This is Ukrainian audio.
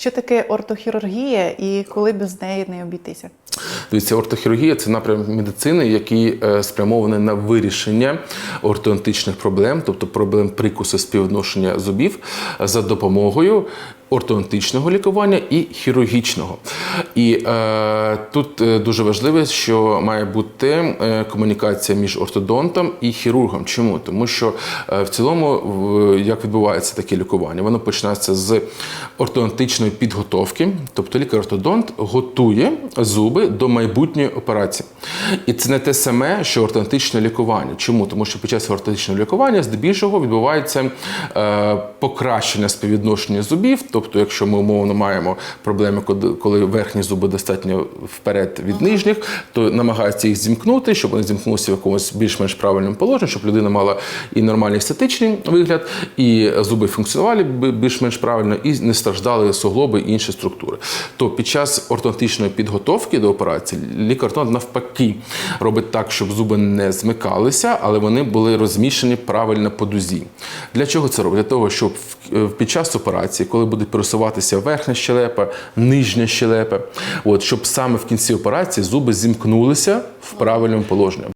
Що таке ортохірургія і коли без неї не обійтися? Дивіться, ортохірургія це напрямок медицини, який е, спрямований на вирішення ортодонтичних проблем, тобто проблем прикусу співвідношення зубів за допомогою ортодонтичного лікування і хірургічного. І е, тут е, дуже важливо, що має бути е, комунікація між ортодонтом і хірургом. Чому? Тому що в цілому, як відбувається таке лікування, воно починається з ортодонтичної підготовки, тобто лікар-ортодонт готує зуби до майбутньої операції. І це не те саме, що ортодонтичне лікування. Чому? Тому що під час ортодонтичного лікування здебільшого відбувається е, покращення співвідношення зубів. Тобто, якщо ми умовно маємо проблеми, коли- верхні зуби достатньо вперед від нижніх, то намагаються їх зімкнути, щоб вони зімкнулися в якомусь більш-менш правильному положенні, щоб людина мала і нормальний естетичний вигляд, і зуби функціонували більш-менш правильно, і не страждали суглоби і інші структури. То під час ортодонтичної підготовки до операції лікар навпаки робить так, щоб зуби не змикалися, але вони були розміщені правильно по дузі. Для чого це робить? Для того, щоб е, під час операції, коли буде пересуватися верхня щелепа, нижня щелепа, от щоб саме в кінці операції зуби зімкнулися в правильному положенні.